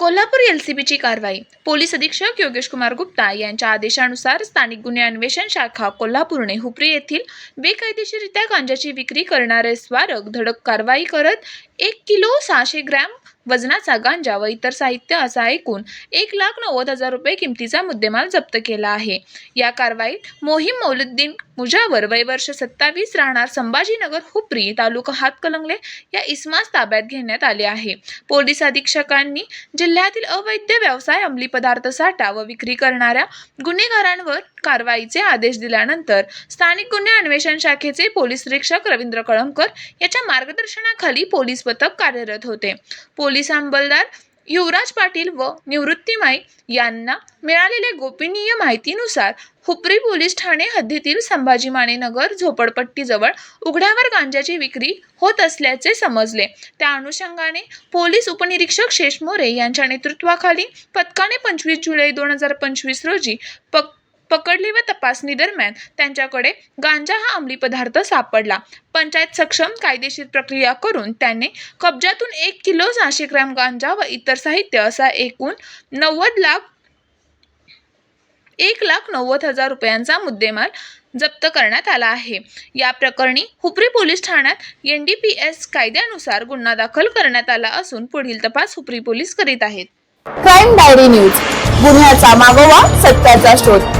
कोल्हापूर एलसीबीची कारवाई. पोलीस अधीक्षक योगेश कुमार गुप्ता यांच्या आदेशानुसार स्थानिक गुन्हे अन्वेषण शाखा कोल्हापूरने हुपरी येथील बेकायदेशीरित्या गांजाची विक्री करणारे स्वारक धडक कारवाई करत एक किलो सहाशे ग्रॅम वजनाचा गांजा व इतर साहित्य असा ऐकून एक लाख नव्वद हजार रुपये किमतीचा मुद्देमाल जप्त केला आहे. या कारवाईत मोहीम मौलुद्दीन मुजावर वय वर्ष सत्तावीस राहणार संभाजीनगर हुपरी तालुका हातकलंगले या इस्मास ताब्यात घेण्यात आले आहे. पोलीस अधीक्षकांनी जिल्ह्यातील अवैध व्यवसाय अंमली पदार्थ साठा व विक्री करणाऱ्या गुन्हेगारांवर कारवाईचे आदेश दिल्यानंतर स्थानिक गुन्हे अन्वेषण शाखेचे पोलीस निरीक्षक रवींद्र कळमकर याच्या मार्गदर्शनाखाली पोलीस पथक कार्यरत होते. पोलीस अंमलदार युवराज पाटील व निवृत्तीमाई यांना मिळालेल्या गोपनीय माहितीनुसार हुपरी पोलीस ठाणे हद्दीतील संभाजी मानेनगर झोपडपट्टीजवळ उघड्यावर गांजाची विक्री होत असल्याचे समजले. त्या अनुषंगाने पोलीस उपनिरीक्षक शेष मोरे यांच्या नेतृत्वाखाली पथकाने पंचवीस जुलै दोन हजार पंचवीस रोजी पक पकडली व तपासणी दरम्यान त्यांच्याकडे गांजा हा अंमली पदार्थ सापडला. पंचायत सक्षम कायदेशीर प्रक्रिया करून त्याने कब्जातून एक किलो सहाशे ग्रॅम गांजा व इतर साहित्य असा एकूण नव्वद लाख एक लाख नव्वद हजार रुपयांचा मुद्देमाल जप्त करण्यात आला आहे. या प्रकरणी हुपरी पोलीस ठाण्यात एन डी पी एस कायद्यानुसार गुन्हा दाखल करण्यात आला असून पुढील तपास हुपरी पोलीस करीत आहेत. Crime diary news. गुन्ह्याचा मागोवा सत्याचा शोध.